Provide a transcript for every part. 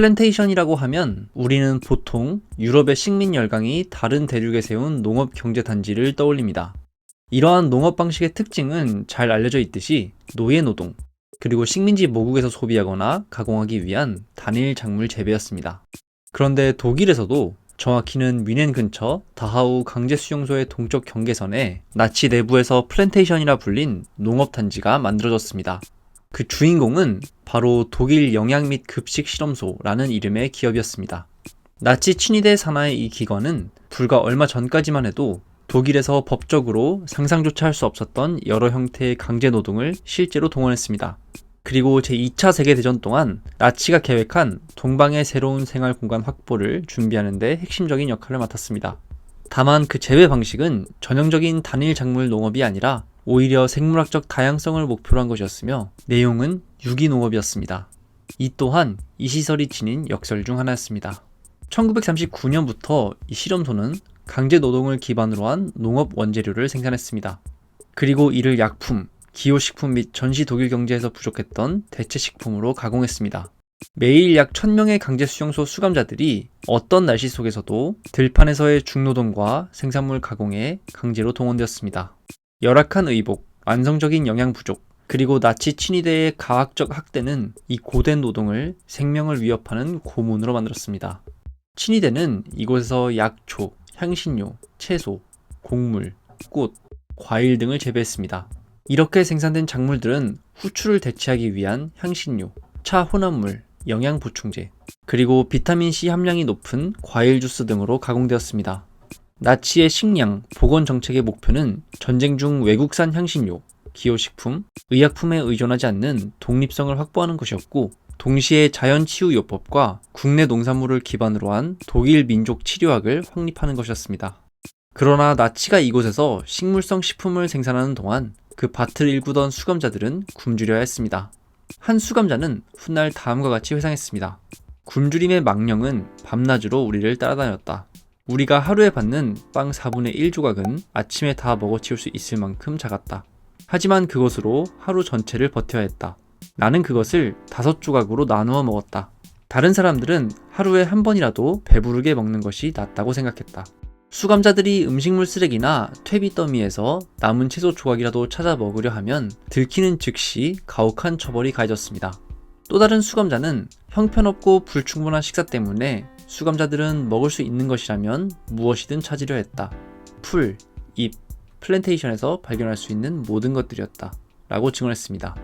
플랜테이션이라고 하면 우리는 보통 유럽의 식민 열강이 다른 대륙에 세운 농업 경제 단지를 떠올립니다. 이러한 농업 방식의 특징은 잘 알려져 있듯이 노예 노동, 그리고 식민지 모국에서 소비하거나 가공하기 위한 단일 작물 재배였습니다. 그런데 독일에서도 정확히는 뮌헨 근처 다하우 강제 수용소의 동쪽 경계선에 나치 내부에서 플랜테이션이라 불린 농업 단지가 만들어졌습니다. 그 주인공은 바로 독일 영양 및 급식 실험소라는 이름의 기업이었습니다. 나치 친위대 산하의 이 기관은 불과 얼마 전까지만 해도 독일에서 법적으로 상상조차 할 수 없었던 여러 형태의 강제 노동을 실제로 동원했습니다. 그리고 제2차 세계대전 동안 나치가 계획한 동방의 새로운 생활 공간 확보를 준비하는데 핵심적인 역할을 맡았습니다. 다만 그 재배 방식은 전형적인 단일 작물 농업이 아니라 오히려 생물학적 다양성을 목표로 한 것이었으며 내용은 유기농업이었습니다. 이 또한 이 시설이 지닌 역설 중 하나였습니다. 1939년부터 이 실험소는 강제 노동을 기반으로 한 농업 원재료를 생산했습니다. 그리고 이를 약품, 기호식품 및 전시 독일 경제에서 부족했던 대체 식품으로 가공했습니다. 매일 약 1000명의 강제 수용소 수감자들이 어떤 날씨 속에서도 들판에서의 중노동과 생산물 가공에 강제로 동원되었습니다. 열악한 의복, 안성적인 영양 부족, 그리고 나치 친위대의 가학적 학대는 이 고된 노동을 생명을 위협하는 고문으로 만들었습니다. 친위대는 이곳에서 약초, 향신료, 채소, 곡물, 꽃, 과일 등을 재배했습니다. 이렇게 생산된 작물들은 후추를 대체하기 위한 향신료, 차 혼합물, 영양 보충제, 그리고 비타민C 함량이 높은 과일 주스 등으로 가공되었습니다. 나치의 식량, 보건 정책의 목표는 전쟁 중 외국산 향신료, 기호식품, 의약품에 의존하지 않는 독립성을 확보하는 것이었고, 동시에 자연치유요법과 국내 농산물을 기반으로 한 독일 민족 치료학을 확립하는 것이었습니다. 그러나 나치가 이곳에서 식물성 식품을 생산하는 동안 그 밭을 일구던 수감자들은 굶주려야 했습니다. 한 수감자는 훗날 다음과 같이 회상했습니다. 굶주림의 망령은 밤낮으로 우리를 따라다녔다. 우리가 하루에 받는 빵 4분의 1 조각은 아침에 다 먹어치울 수 있을 만큼 작았다. 하지만 그것으로 하루 전체를 버텨야 했다. 나는 그것을 다섯 조각으로 나누어 먹었다. 다른 사람들은 하루에 한 번이라도 배부르게 먹는 것이 낫다고 생각했다. 수감자들이 음식물 쓰레기나 퇴비 더미에서 남은 채소 조각이라도 찾아 먹으려 하면 들키는 즉시 가혹한 처벌이 가해졌습니다. 또 다른 수감자는 형편없고 불충분한 식사 때문에 수감자들은 먹을 수 있는 것이라면 무엇이든 찾으려 했다. 풀, 잎, 플랜테이션에서 발견할 수 있는 모든 것들이었다. 라고 증언했습니다.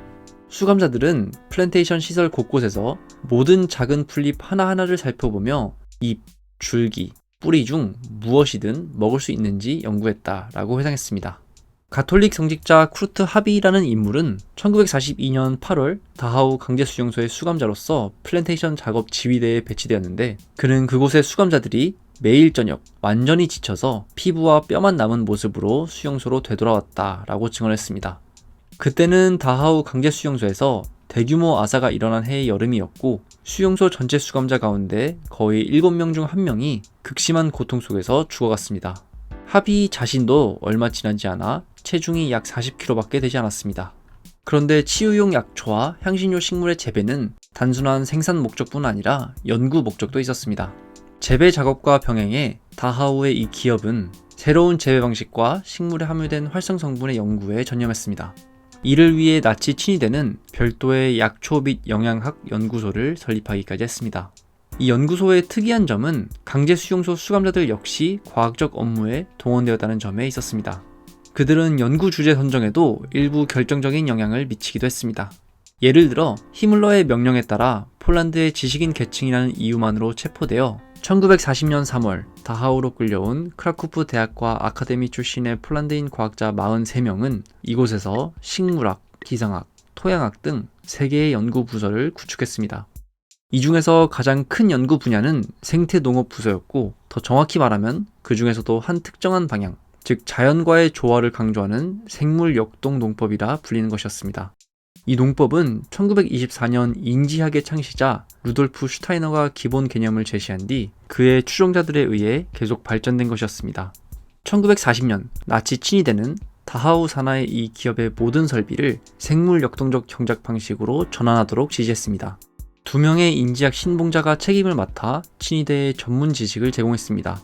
수감자들은 플랜테이션 시설 곳곳에서 모든 작은 풀잎 하나하나를 살펴보며 잎, 줄기, 뿌리 중 무엇이든 먹을 수 있는지 연구했다 라고 회상했습니다. 가톨릭 성직자 쿠르트 하비라는 인물은 1942년 8월 다하우 강제수용소의 수감자로서 플랜테이션 작업 지휘대에 배치되었는데 그는 그곳의 수감자들이 매일 저녁 완전히 지쳐서 피부와 뼈만 남은 모습으로 수용소로 되돌아왔다라고 증언했습니다. 그때는 다하우 강제수용소에서 대규모 아사가 일어난 해의 여름이었고 수용소 전체 수감자 가운데 거의 7명 중 1명이 극심한 고통 속에서 죽어갔습니다. 하비 자신도 얼마 지나지 않아 체중이 약 40kg밖에 되지 않았습니다. 그런데 치유용 약초와 향신료 식물의 재배는 단순한 생산 목적뿐 아니라 연구 목적도 있었습니다. 재배 작업과 병행해 다하우의 이 기업은 새로운 재배 방식과 식물에 함유된 활성 성분의 연구에 전념했습니다. 이를 위해 나치 친위대는 별도의 약초 및 영양학 연구소를 설립하기까지 했습니다. 이 연구소의 특이한 점은 강제 수용소 수감자들 역시 과학적 업무에 동원되었다는 점에 있었습니다. 그들은 연구 주제 선정에도 일부 결정적인 영향을 미치기도 했습니다. 예를 들어 히물러의 명령에 따라 폴란드의 지식인 계층이라는 이유만으로 체포되어 1940년 3월 다하우로 끌려온 크라쿠프 대학과 아카데미 출신의 폴란드인 과학자 43명은 이곳에서 식물학, 기상학, 토양학 등 3개의 연구 부서를 구축했습니다. 이 중에서 가장 큰 연구 분야는 생태 농업 부서였고 더 정확히 말하면 그 중에서도 한 특정한 방향, 즉 자연과의 조화를 강조하는 생물 역동 농법이라 불리는 것이었습니다. 이 농법은 1924년 인지학의 창시자 루돌프 슈타이너가 기본 개념을 제시한 뒤 그의 추종자들에 의해 계속 발전된 것이었습니다. 1940년 나치 친위대는 다하우 산하의 이 기업의 모든 설비를 생물 역동적 경작 방식으로 전환하도록 지시했습니다. 두 명의 인지학 신봉자가 책임을 맡아 친위대의 전문 지식을 제공했습니다.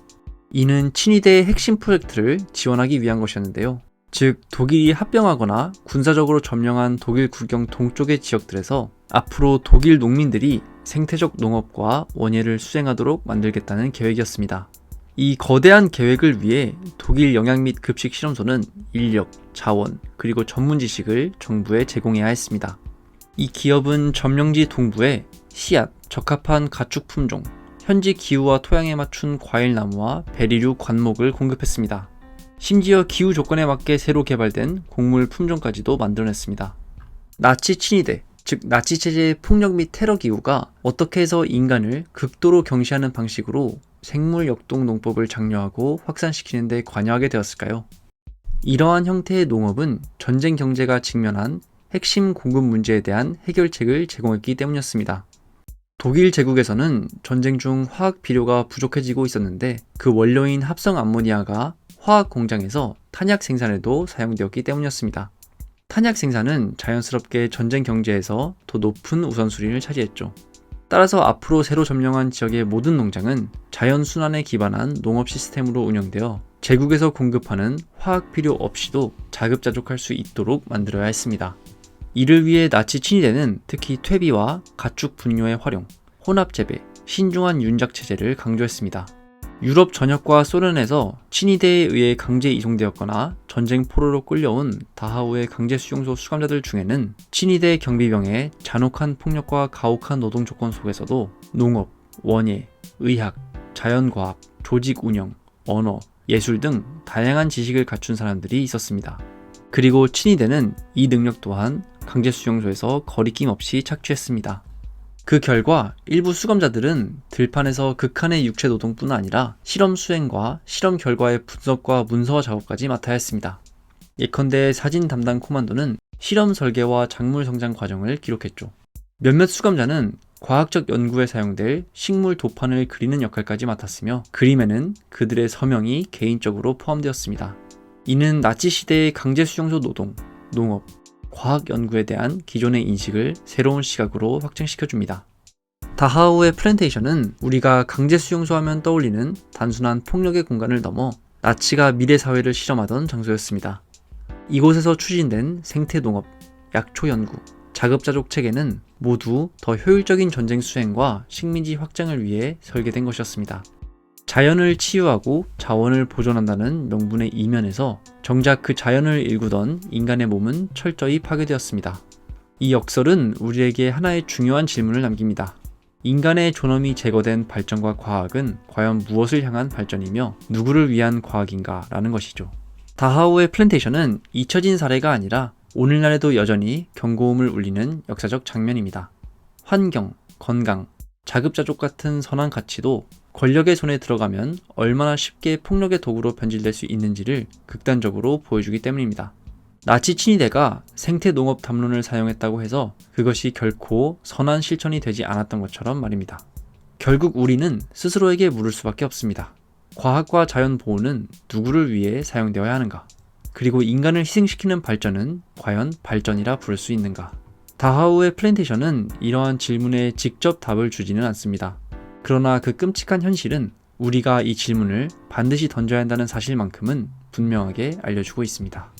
이는 친위대의 핵심 프로젝트를 지원하기 위한 것이었는데요. 즉, 독일이 합병하거나 군사적으로 점령한 독일 국경 동쪽의 지역들에서 앞으로 독일 농민들이 생태적 농업과 원예를 수행하도록 만들겠다는 계획이었습니다. 이 거대한 계획을 위해 독일 영양 및 급식 실험소는 인력, 자원, 그리고 전문 지식을 정부에 제공해야 했습니다. 이 기업은 점령지 동부에 씨앗, 적합한 가축 품종, 현지 기후와 토양에 맞춘 과일나무와 베리류 관목을 공급했습니다. 심지어 기후 조건에 맞게 새로 개발된 곡물 품종까지도 만들어냈습니다. 나치 친위대, 즉 나치 체제의 폭력 및 테러 기후가 어떻게 해서 인간을 극도로 경시하는 방식으로 생물 역동 농법을 장려하고 확산시키는 데 관여하게 되었을까요? 이러한 형태의 농업은 전쟁 경제가 직면한 핵심 공급 문제에 대한 해결책을 제공했기 때문이었습니다. 독일 제국에서는 전쟁 중 화학 비료가 부족해지고 있었는데 그 원료인 합성 암모니아가 화학 공장에서 탄약 생산에도 사용되었기 때문이었습니다. 탄약 생산은 자연스럽게 전쟁 경제에서 더 높은 우선순위를 차지했죠. 따라서 앞으로 새로 점령한 지역의 모든 농장은 자연 순환에 기반한 농업 시스템으로 운영되어 제국에서 공급하는 화학 비료 없이도 자급자족할 수 있도록 만들어야 했습니다. 이를 위해 나치 친위대는 특히 퇴비와 가축 분뇨의 활용, 혼합 재배, 신중한 윤작 체제를 강조했습니다. 유럽 전역과 소련에서 친위대에 의해 강제 이송되었거나 전쟁 포로로 끌려온 다하우의 강제 수용소 수감자들 중에는 친위대 경비병의 잔혹한 폭력과 가혹한 노동 조건 속에서도 농업, 원예, 의학, 자연과학, 조직 운영, 언어, 예술 등 다양한 지식을 갖춘 사람들이 있었습니다. 그리고 친위대는 이 능력 또한 강제 수용소에서 거리낌 없이 착취했습니다. 그 결과 일부 수감자들은 들판에서 극한의 육체 노동뿐 아니라 실험 수행과 실험 결과의 분석과 문서화 작업까지 맡아야 했습니다. 예컨대 사진 담당 코만도는 실험 설계와 작물 성장 과정을 기록했죠. 몇몇 수감자는 과학적 연구에 사용될 식물 도판을 그리는 역할까지 맡았으며 그림에는 그들의 서명이 개인적으로 포함되었습니다. 이는 나치 시대의 강제 수용소 노동, 농업, 과학 연구에 대한 기존의 인식을 새로운 시각으로 확증시켜줍니다. 다하우의 플랜테이션은 우리가 강제 수용소 하면 떠올리는 단순한 폭력의 공간을 넘어 나치가 미래 사회를 실험하던 장소였습니다. 이곳에서 추진된 생태 농업, 약초 연구, 자급자족 체계는 모두 더 효율적인 전쟁 수행과 식민지 확장을 위해 설계된 것이었습니다. 자연을 치유하고 자원을 보존한다는 명분의 이면에서 정작 그 자연을 일구던 인간의 몸은 철저히 파괴되었습니다. 이 역설은 우리에게 하나의 중요한 질문을 남깁니다. 인간의 존엄이 제거된 발전과 과학은 과연 무엇을 향한 발전이며 누구를 위한 과학인가 라는 것이죠. 다하우의 플랜테이션은 잊혀진 사례가 아니라 오늘날에도 여전히 경고음을 울리는 역사적 장면입니다. 환경, 건강, 자급자족 같은 선한 가치도 권력의 손에 들어가면 얼마나 쉽게 폭력의 도구로 변질될 수 있는지를 극단적으로 보여주기 때문입니다. 나치 친위대가 생태 농업 담론을 사용했다고 해서 그것이 결코 선한 실천이 되지 않았던 것처럼 말입니다. 결국 우리는 스스로에게 물을 수밖에 없습니다. 과학과 자연 보호는 누구를 위해 사용되어야 하는가? 그리고 인간을 희생시키는 발전은 과연 발전이라 부를 수 있는가? 다하우의 플랜테이션은 이러한 질문에 직접 답을 주지는 않습니다. 그러나 그 끔찍한 현실은 우리가 이 질문을 반드시 던져야 한다는 사실만큼은 분명하게 알려주고 있습니다.